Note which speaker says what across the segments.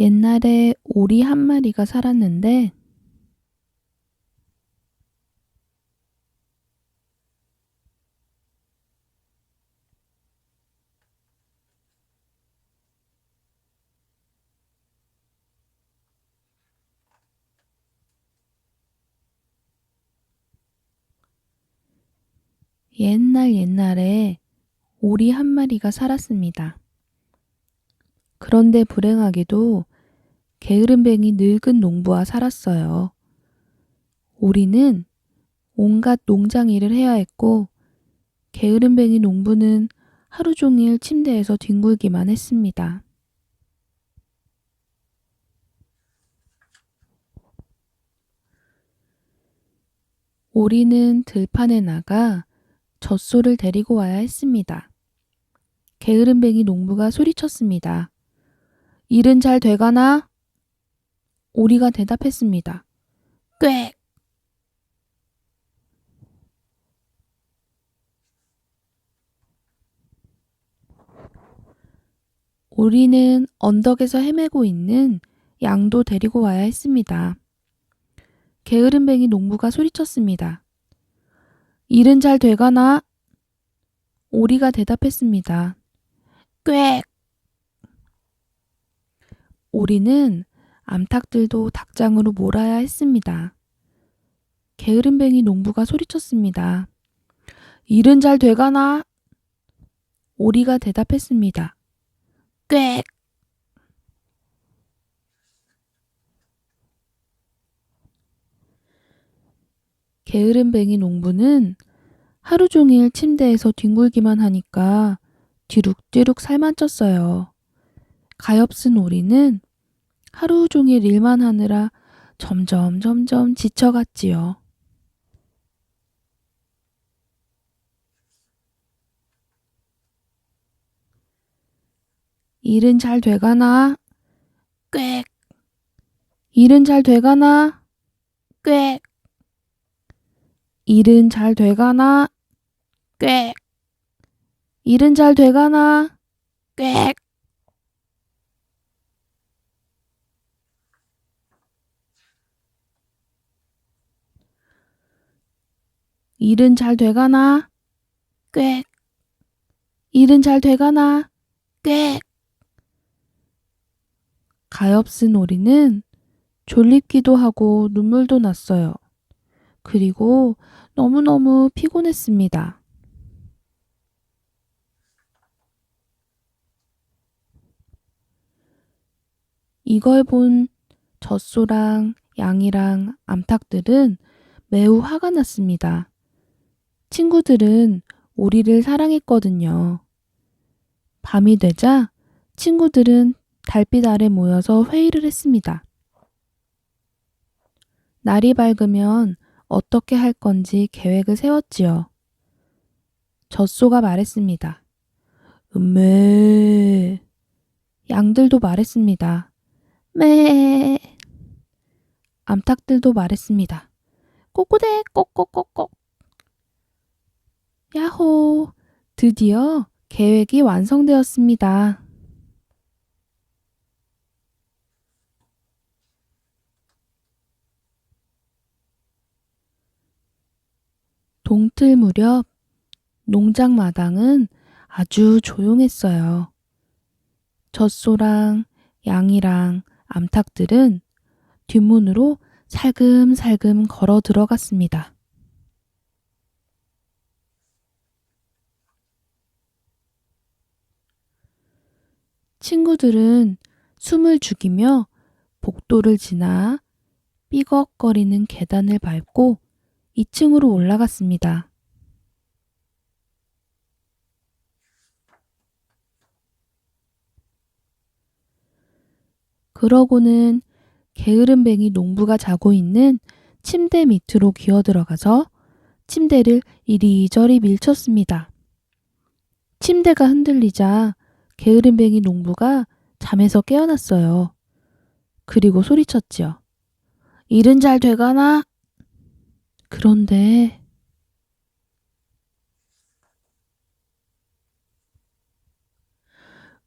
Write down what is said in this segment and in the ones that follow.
Speaker 1: 옛날에 오리 한 마리가 살았는데 옛날 옛날에 오리 한 마리가 살았습니다. 그런데 불행하게도 게으름뱅이 늙은 농부와 살았어요. 오리는 온갖 농장 일을 해야 했고 게으름뱅이 농부는 하루 종일 침대에서 뒹굴기만 했습니다. 오리는 들판에 나가 젖소를 데리고 와야 했습니다. 게으름뱅이 농부가 소리쳤습니다. 일은 잘 돼가나? 오리가 대답했습니다. 꽥! 오리는 언덕에서 헤매고 있는 양도 데리고 와야 했습니다. 게으름뱅이 농부가 소리쳤습니다. 일은 잘 돼가나? 오리가 대답했습니다. 꽥! 오리는 암탉들도 닭장으로 몰아야 했습니다. 게으름뱅이 농부가 소리쳤습니다. 일은 잘 돼가나? 오리가 대답했습니다. 꽥! 게으름뱅이 농부는 하루 종일 침대에서 뒹굴기만 하니까 뒤룩뒤룩 살만 쪘어요. 가엾은 오리는 하루 종일 일만 하느라 점점 점점 지쳐갔지요. 일은 잘 돼가나? 꽥! 일은 잘 돼가나? 꽥! 일은 잘 돼가나? 꽥! 일은 잘 돼가나? 꽥! 일은 잘 돼가나? 꽥! 일은 잘 돼가나? 꽥! 가엾은 오리는 졸립기도 하고 눈물도 났어요. 그리고 너무너무 피곤했습니다. 이걸 본 젖소랑 양이랑 암탉들은 매우 화가 났습니다. 친구들은 오리를 사랑했거든요. 밤이 되자 친구들은 달빛 아래 모여서 회의를 했습니다. 날이 밝으면 어떻게 할 건지 계획을 세웠지요. 젖소가 말했습니다. 음메. 양들도 말했습니다. 매. 암탉들도 말했습니다. 꼬꼬대 꼬꼬꼬꼬. 야호. 드디어 계획이 완성되었습니다. 동틀 무렵 농장 마당은 아주 조용했어요. 젖소랑 양이랑 암탉들은 뒷문으로 살금살금 걸어 들어갔습니다. 친구들은 숨을 죽이며 복도를 지나 삐걱거리는 계단을 밟고 2층으로 올라갔습니다. 그러고는 게으름뱅이 농부가 자고 있는 침대 밑으로 기어 들어가서 침대를 이리저리 밀쳤습니다. 침대가 흔들리자 게으름뱅이 농부가 잠에서 깨어났어요. 그리고 소리쳤지요. 일은 잘 되가나? 그런데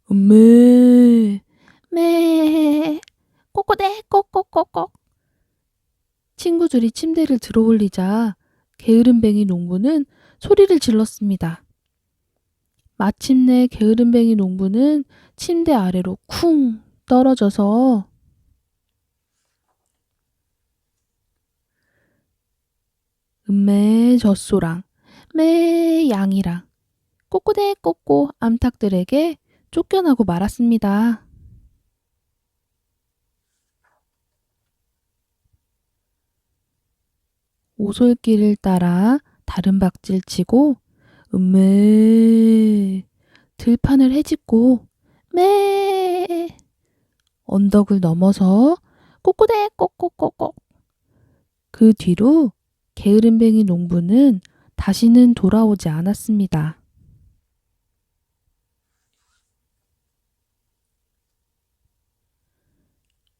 Speaker 1: 음메 메 꼬꼬대 꼬꼬꼬꼬 친구들이 침대를 들어올리자 게으름뱅이 농부는 소리를 질렀습니다. 마침내 게으름뱅이 농부는 침대 아래로 쿵 떨어져서 음매 젖소랑 매 양이랑 꼬꼬대 꼬꼬 암탉들에게 쫓겨나고 말았습니다. 오솔길을 따라 다른 박질 치고 음매 들판을 헤집고 매. 언덕을 넘어서 꼬꼬대 꼬꼬꼬꼬 그 뒤로 게으름뱅이 농부는 다시는 돌아오지 않았습니다.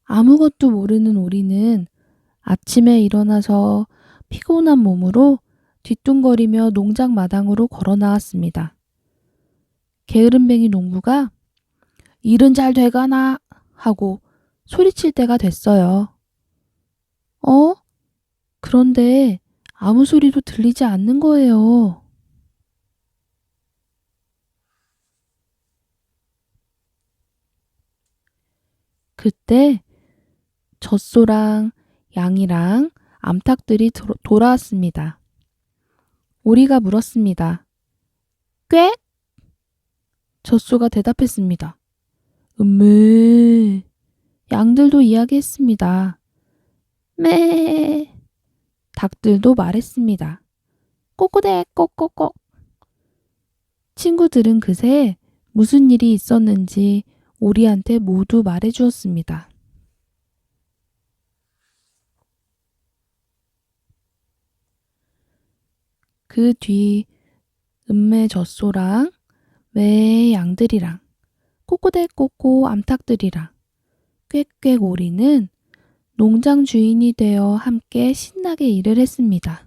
Speaker 1: 아무것도 모르는 오리는 아침에 일어나서 피곤한 몸으로 뒤뚱거리며 농장 마당으로 걸어 나왔습니다. 게으름뱅이 농부가 일은 잘 돼가나 하고 소리칠 때가 됐어요. 어? 그런데 아무 소리도 들리지 않는 거예요. 그때 젖소랑 양이랑 암탉들이 도- 돌아왔습니다. 오리가 물었습니다. 꽤? 젖소가 대답했습니다. 음메. 양들도 이야기했습니다. 매. 닭들도 말했습니다. 꼬꼬대 꼬꼬꼬. 친구들은 그새 무슨 일이 있었는지 오리한테 모두 말해 주었습니다. 그 뒤 음매 젖소랑 매 양들이랑 꼬꼬대 꼬꼬 암탉들이랑 꽥꽥 오리는 농장 주인이 되어 함께 신나게 일을 했습니다.